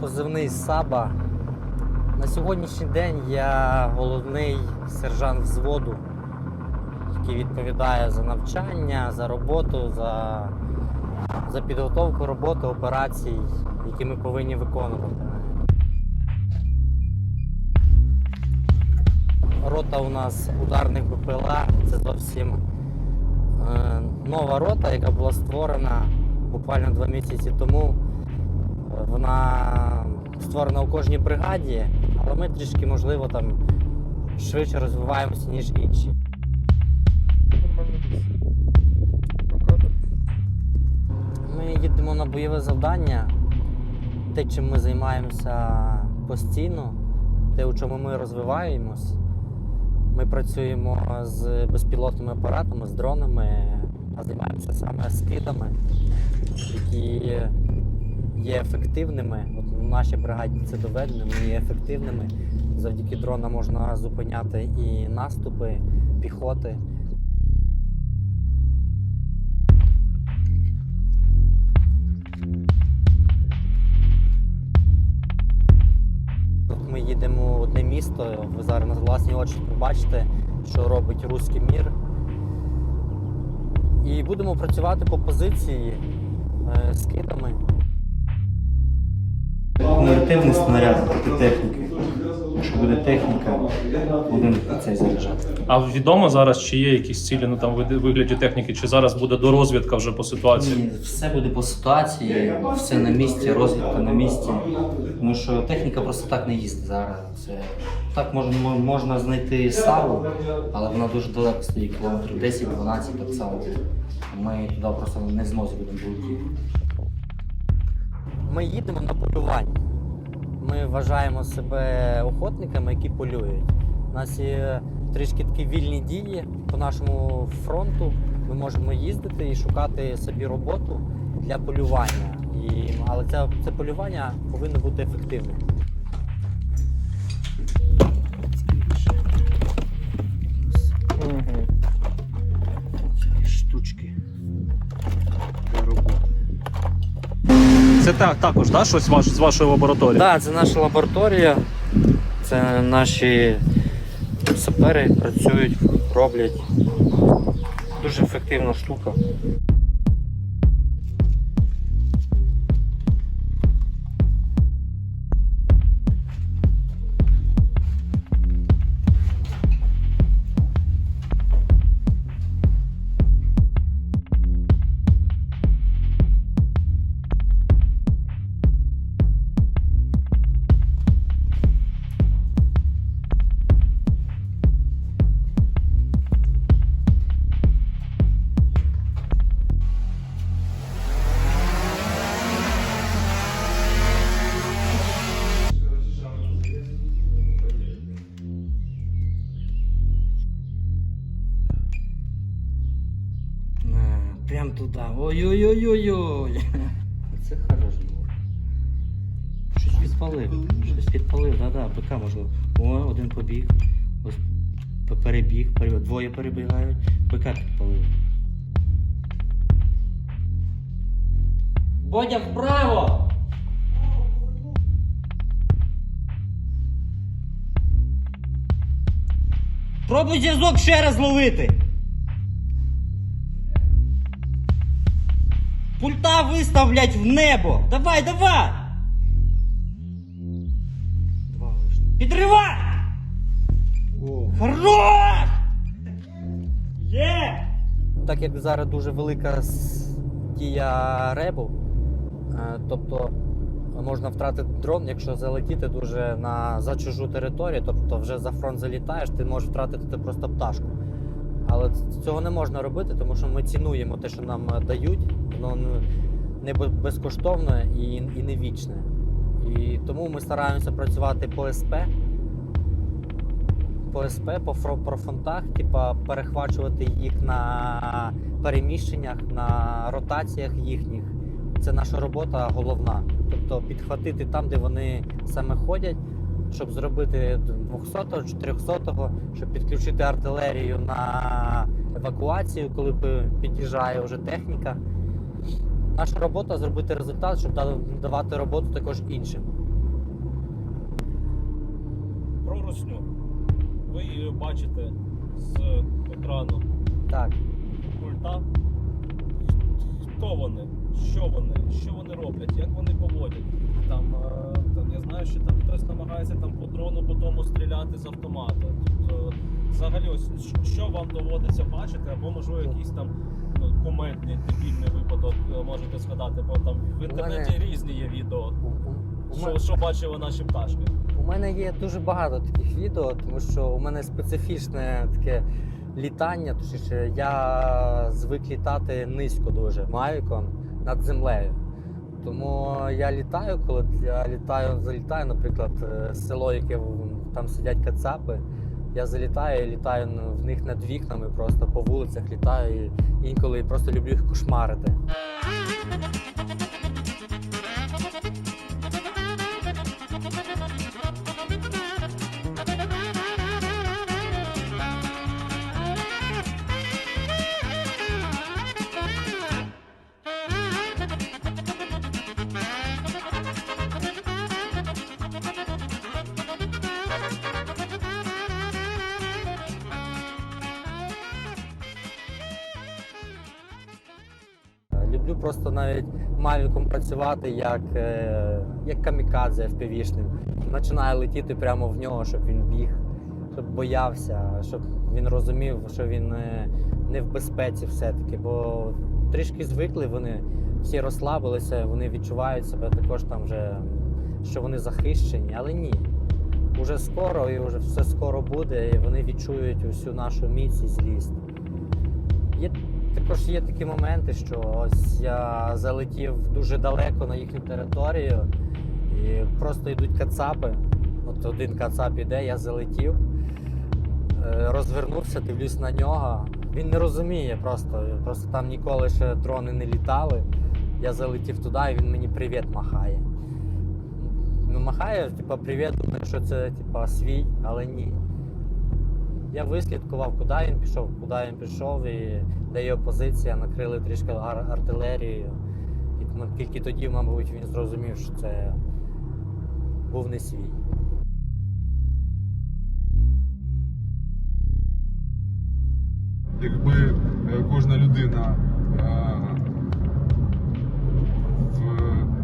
позивний Саба. На сьогоднішній день я головний сержант взводу, який відповідає за навчання, за роботу, за, за підготовку роботи, операцій, які ми повинні виконувати. Рота у нас ударних БПЛА це зовсім е, нова рота, яка була створена буквально два місяці тому. Вона створена у кожній бригаді, але ми трішки, можливо, там швидше розвиваємося, ніж інші. Ми їдемо на бойове завдання. Те, чим ми займаємося постійно, те, у чому ми розвиваємось. Ми працюємо з безпілотними апаратами, з дронами, а займаємося саме скидами, які є ефективними. От нашій бригаді це доведено, вони є ефективними. Завдяки дронам можна зупиняти і наступи піхоти. От Ми їдемо в одне місто, ви зараз на власні очі побачите, що робить руський мір. І будемо працювати по позиції е, з китами. Кумулятивний снаряд проти техніки. Якщо буде техніка, будемо цей заряджати. А відомо зараз, чи є якісь цілі ну, там, в вигляді техніки, чи зараз буде дорозвідка вже по ситуації? Ні, все буде по ситуації, все на місці, розвідка на місці. Тому що техніка просто так не їздить зараз. Це так можна, можна знайти саву, але вона дуже далеко стоїть, кілометрів 10-12 так само. Ми туди просто не змозі будемо полетіти. Ми їдемо на полювання. Ми вважаємо себе охотниками, які полюють. У нас є трішки такі вільні дії по нашому фронту. Ми можемо їздити і шукати собі роботу для полювання. І, але це, це полювання повинно бути ефективним. Угу. Штучки Це так, також да, щось ваш, з вашої лабораторії? Так, це наша лабораторія. Це наші сапери працюють, роблять. Дуже ефективна штука. Прям туди. Ой-ой-ой-ой-ой. Це хорошо. Щось підпалив. Щось підпалив, да-да, ПК можливо. О, один побіг. Ось перебіг, перебіг. двоє перебігають. ПК підпалив. Бодя вправо! Пробуй зв'язок ще раз ловити. Пульта виставлять в небо. Давай, давай! Два вийшло. Підривай! Хорош! Є! Так як зараз дуже велика дія ребу, е, тобто можна втратити дрон, якщо залетіти дуже на за чужу територію, тобто вже за фронт залітаєш, ти можеш втратити просто пташку. Але цього не можна робити, тому що ми цінуємо те, що нам е, дають, воно не безкоштовне і, і не вічне. І тому ми стараємося працювати по СП, по СП, по фро- по фронтах, типа перехвачувати їх на переміщеннях, на ротаціях їхніх. Це наша робота головна. Тобто підхватити там, де вони саме ходять, щоб зробити 200-го чи 300-го, щоб підключити артилерію на евакуацію, коли під'їжджає вже техніка. Наша робота зробити результат, щоб давати роботу також іншим. Про русню. Ви її бачите з екрану. Так. Культа. Хто вони? Що вони? Що вони роблять? Як вони поводять? Там, е, там я знаю, що там хтось намагається там по дрону по тому стріляти з автомата. Тобто, взагалі, ось що вам доводиться бачити, або можливо якийсь там ну, кумедний дебільний випадок е, можете згадати, бо там в інтернеті мене- різні є відео. Що, мене, що бачили наші пташки? у мене є дуже багато таких відео, тому що у мене специфічне таке літання. Точніше, я звик літати низько дуже мавіком над землею. Тому я літаю, коли я літаю, залітаю, наприклад, е, село, яке там сидять кацапи. Я залітаю і літаю в них над вікнами, просто по вулицях літаю і інколи просто люблю їх кошмарити. Люблю просто навіть мавіком працювати як, е, як камікадзе FPV-шним. Починаю летіти прямо в нього, щоб він біг, щоб боявся, щоб він розумів, що він е, не в безпеці все-таки. Бо трішки звикли вони, всі розслабилися, вони відчувають себе також там вже, що вони захищені, але ні. Уже скоро і вже все скоро буде, і вони відчують усю нашу міць і злість. Також є такі моменти, що ось я залетів дуже далеко на їхню територію, і просто йдуть кацапи. От один кацап іде, я залетів, е, розвернувся, дивлюсь на нього. Він не розуміє просто, просто там ніколи ще дрони не літали. Я залетів туди, і він мені привіт махає. Ну, махає, типа, привіт, думаю, що це типа свій, але ні. Я вислідкував, куди він пішов, куди він пішов, і де його позиція, накрили трішки ар- артилерією. І тільки тоді, мабуть, він зрозумів, що це був не свій. Якби е, кожна людина е,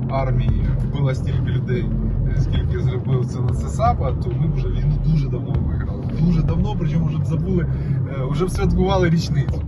в армії вбила стільки людей, е, скільки зробив це на САПа, то ми б вже війну дуже давно виграли. Дуже давно, причому вже б забули, е, вже святкували річницю.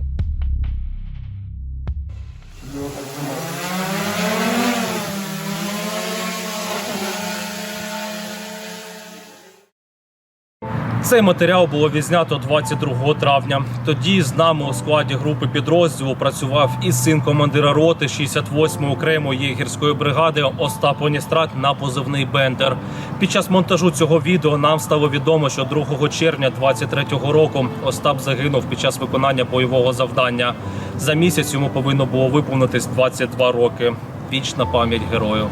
Цей матеріал було відзнято 22 травня. Тоді з нами у складі групи підрозділу працював і син командира роти 68-ї окремої єгерської бригади Остап Оністрат на позивний Бендер. Під час монтажу цього відео нам стало відомо, що 2 червня 23-го року Остап загинув під час виконання бойового завдання. За місяць йому повинно було виповнитись 22 роки. Вічна пам'ять герою.